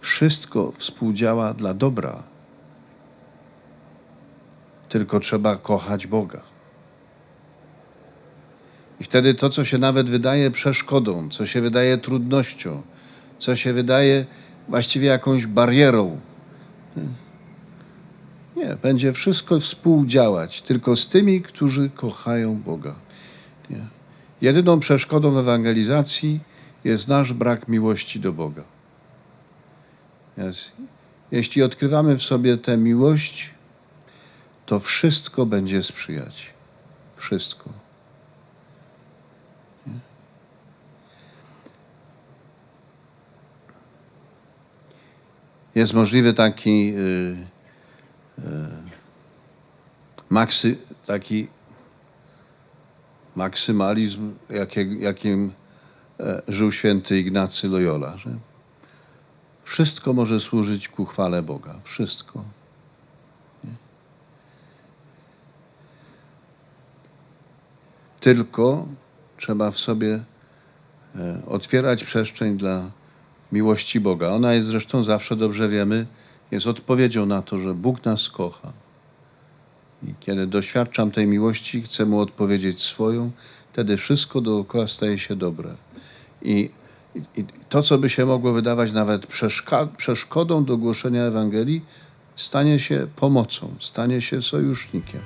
wszystko współdziała dla dobra. Tylko trzeba kochać Boga. I wtedy to, co się nawet wydaje przeszkodą, co się wydaje trudnością, co się wydaje właściwie jakąś barierą, nie, będzie wszystko współdziałać tylko z tymi, którzy kochają Boga. Nie. Jedyną przeszkodą w ewangelizacji jest nasz brak miłości do Boga. Jeśli odkrywamy w sobie tę miłość, to wszystko będzie sprzyjać. Wszystko. Jest możliwy taki y, y, maksy, taki maksymalizm, jakim e, żył święty Ignacy Loyola, że wszystko może służyć ku chwale Boga. Wszystko. Nie? Tylko trzeba w sobie e, otwierać przestrzeń dla miłości Boga. Ona jest zresztą zawsze, dobrze wiemy, jest odpowiedzią na to, że Bóg nas kocha. I kiedy doświadczam tej miłości, chcę mu odpowiedzieć swoją, wtedy wszystko dookoła staje się dobre. I, i, to, co by się mogło wydawać nawet przeszkodą do głoszenia Ewangelii, stanie się pomocą, stanie się sojusznikiem.